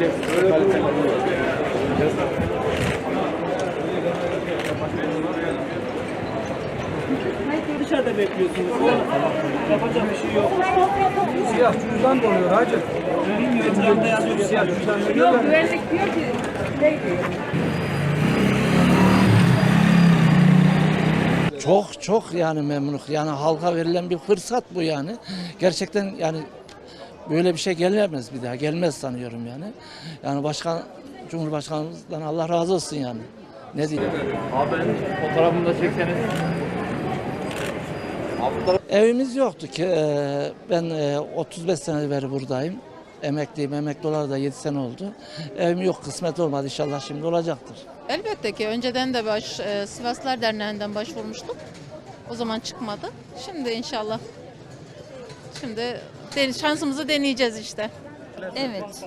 önemli, kaliteli oluyor. Dışarıda bekliyorsunuz. Yapacak bir şey yok. Siyah cüzdan da oluyor hacı. Etrafta yazıyor siyah cüzdan. Yok güvenlik diyor ki. Ne Çok çok yani memnunuk. Yani halka verilen bir fırsat bu yani. Gerçekten yani böyle bir şey gelemez bir daha. Gelmez sanıyorum yani. Yani başkan Cumhurbaşkanımızdan Allah razı olsun yani. Ne diyeyim? Abi fotoğrafını da çekseniz. Evimiz yoktu ki. Ee, Ben e, 35 sene beri buradayım. Emekliyim. Emekli olalı da 7 sene oldu. Evim yok. Kısmet olmadı. İnşallah şimdi olacaktır. Elbette ki önceden de baş e, Sivaslar Derneği'nden başvurmuştuk. O zaman çıkmadı. Şimdi inşallah. Şimdi den- şansımızı deneyeceğiz işte. Evet.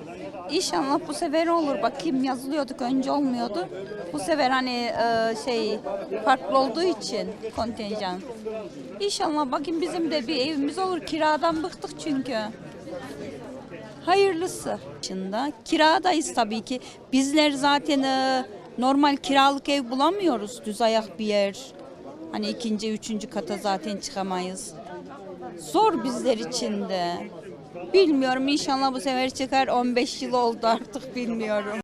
İnşallah bu sefer olur. Bakayım yazılıyorduk önce olmuyordu. Bu sefer hani e, şey farklı olduğu için kontenjan. İnşallah bakayım bizim de bir evimiz olur. Kiradan bıktık çünkü. Hayırlısı. Şimdi kiradayız tabii ki. Bizler zaten e, normal kiralık ev bulamıyoruz. Düz ayak bir yer. Hani ikinci, üçüncü kata zaten çıkamayız. Zor bizler için de. Bilmiyorum inşallah bu sefer çıkar 15 yıl oldu artık bilmiyorum.